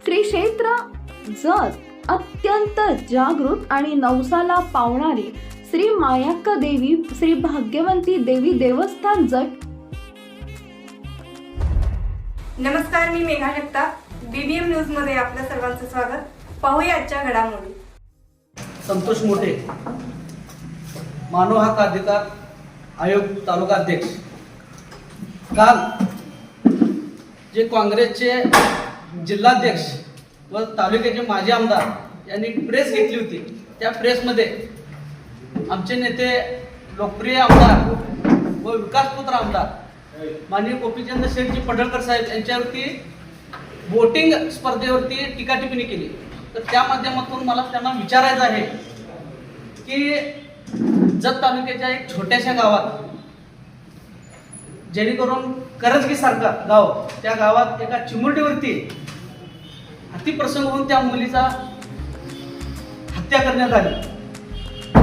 श्री क्षेत्र जत अत्यंत जागृत आणि नवसाला पावणारी श्री मायाक्का देवी श्री भाग्यवंती देवी देवस्थान जट नमस्कार मी मेघा जगताप. बीबीएम न्यूजमध्ये आपल्या सर्वांचं स्वागत. पाहूया आजच्या घडामोडी. संतोष मोठे मानव हक्क अधिकार आयोग तालुका अध्यक्ष. काल जे काँग्रेसचे जिल्हाध्यक्ष व तालुक्याचे माजी आमदार यांनी प्रेस घेतली होती. त्या प्रेसमध्ये आमचे नेते लोकप्रिय आमदार व विकासपुत्र आमदार माननीय गोपीचंद शेठजी पडळकर साहेब यांच्यावरती बोटिंग स्पर्धेवरती टीकाटिपणी केली. तर त्या माध्यमातून मला त्यांना विचारायचं आहे की जत तालुक्याच्या एक छोट्याशा गावात जेणेकरून करजगी सारखा गाव त्या गावात एका चिमुरडीवरती अतिप्रसंग होऊन त्या मुलीचा हत्या करण्यात आली.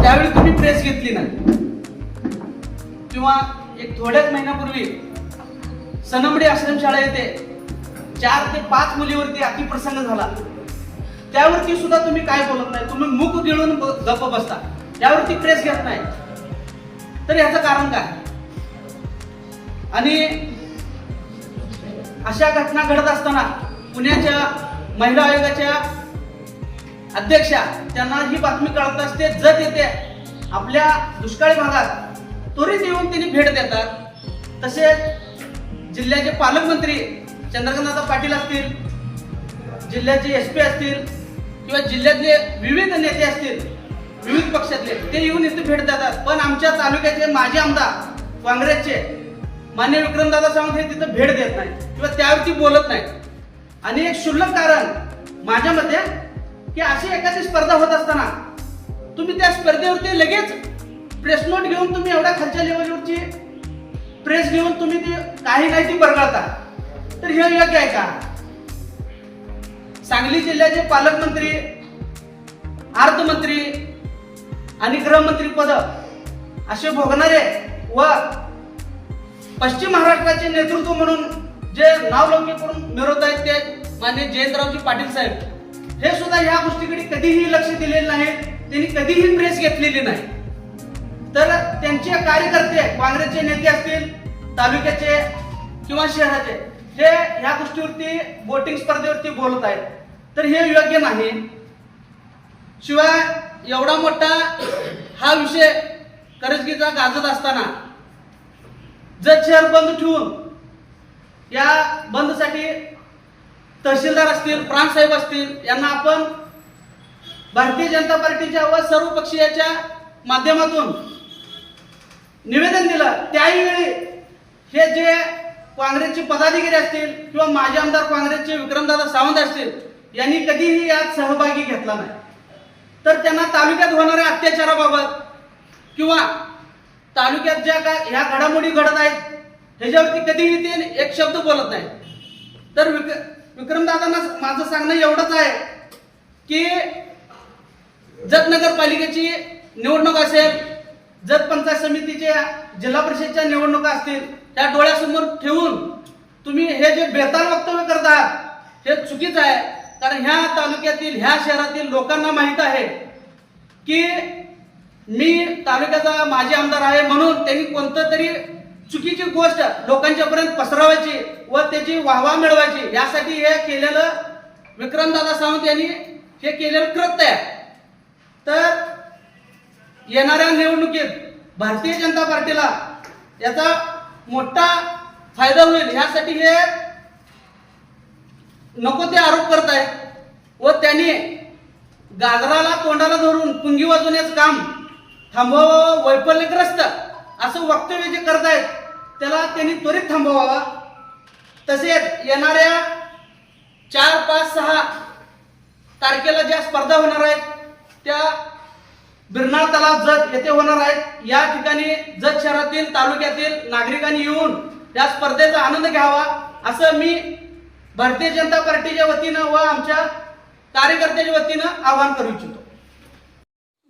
त्यावेळी तुम्ही प्रेस घेतली नाही. किंवा एक थोड्याच महिन्यापूर्वी सनमडी आश्रमशाळा येथे चार ते पाच मुलीवरती अतिप्रसंग झाला. त्यावरती सुद्धा तुम्ही काय बोलत नाही? तुम्ही मुख गिळून गप गप्प बसता. त्यावरती प्रेस घेत नाही. तर याचं कारण काय? आणि अशा घटना घडत असताना पुण्याच्या महिला आयोगाच्या अध्यक्षा त्यांना ही बातमी कळत असते जत येते. आपल्या दुष्काळी भागात त्वरित येऊन त्यांनी भेट देतात. तसेच जिल्ह्याचे पालकमंत्री चंद्रकांतदादा पाटील असतील जिल्ह्याचे एस पी असतील किंवा जिल्ह्यातले विविध नेते असतील विविध पक्षातले ते येऊन इथे भेट देतात. पण आमच्या तालुक्याचे माजी आमदार काँग्रेसचे मान्य विक्रमदादा सावंत हे तिथं भेट देत नाही किंवा त्यावरती बोलत नाही आणि एक क्षुल्लक कारण माझ्या मते की अशी एखादी स्पर्धा होत असताना तुम्ही त्या स्पर्धेवरती लगेच प्रेस नोट घेऊन तुम्ही एवढ्या खालच्या लेवलवरची प्रेस घेऊन तुम्ही ती काही नाही ती बरगळता. तर हे योग्य आहे का? सांगली जिल्ह्याचे पालकमंत्री अर्थमंत्री आणि गृहमंत्री पद असे भोगणारे व पश्चिम महाराष्ट्राचे नेतृत्व म्हणून जे नाव करून मिळवत आहेत ते मान्य जयंतरावजी पाटील साहेब हे सुद्धा ह्या गोष्टीकडे कधीही लक्ष दिलेलं नाही त्यांनी कधीही प्रेस घेतलेली नाही. तर त्यांचे कार्यकर्ते काँग्रेसचे नेते असतील तालुक्याचे किंवा शहराचे हे ह्या गोष्टीवरती बोटिंग स्पर्धेवरती बोलत आहेत. तर हे योग्य नाही. शिवाय एवढा मोठा हा विषय करजगीचा गाजत असताना जर शहर बंद ठेवून या बंदसाठी तहसीलदार असतील प्राणसाहेब असतील यांना आपण भारतीय जनता पार्टीच्या व सर्व पक्षीयाच्या माध्यमातून निवेदन दिलं. त्यावेळी हे जे काँग्रेसचे पदाधिकारी असतील किंवा माजी आमदार काँग्रेसचे विक्रमदादा सावंत असतील यांनी कधीही यात सहभागी घेतला नाही. तर त्यांना तालुक्यात होणाऱ्या अत्याचाराबाबत किंवा तालुक्यात ज्या काय ह्या घडामोडी घडत आहेत ह्याच्यावरती कधीही ते एक शब्द बोलत नाही. तर विक विक्रमदादांना माझं सांगणं एवढंच आहे की जत नगरपालिकेची निवडणूक असेल जत पंचायत समितीच्या जिल्हा परिषदच्या निवडणुका असतील त्या डोळ्यासमोर ठेवून तुम्ही हे जे बेताल वक्तव्य करतात हे चुकीचं आहे. कारण ह्या तालुक्यातील ह्या शहरातील लोकांना माहीत आहे की मी तालुक्याचा माजी आमदार आहे म्हणून त्यांनी कोणतं तरी चुकीची गोष्ट लोकांच्या पर्यंत पसरवायची व त्याची वाहवा मिळवायची यासाठी हे केलेलं विक्रमदादा सावंत यांनी हे केलेलं कृत्य आहे. तर येणाऱ्या निवडणुकीत भारतीय जनता पार्टीला याचा मोठा फायदा होईल ह्यासाठी हे नको ते आरोप करत आहे. व त्यांनी गाजराला तोंडाला धरून पुंगी वाजवण्याचं काम थांबवावं वैफल्यग्रस्त असं वक्तव्य जे करत आहेत त्याला त्यांनी त्वरित थांबवावा. तसेच येणाऱ्या चार पाच सहा तारखेला ज्या स्पर्धा होणार आहेत त्या बिरनाळ तलाव जत येथे होणार आहेत. या ठिकाणी जत शहरातील तालुक्यातील नागरिकांनी येऊन या स्पर्धेचा आनंद घ्यावा असं मी भारतीय जनता पार्टीच्या वतीनं व आमच्या कार्यकर्त्याच्या वतीनं आवाहन करू इच्छितो.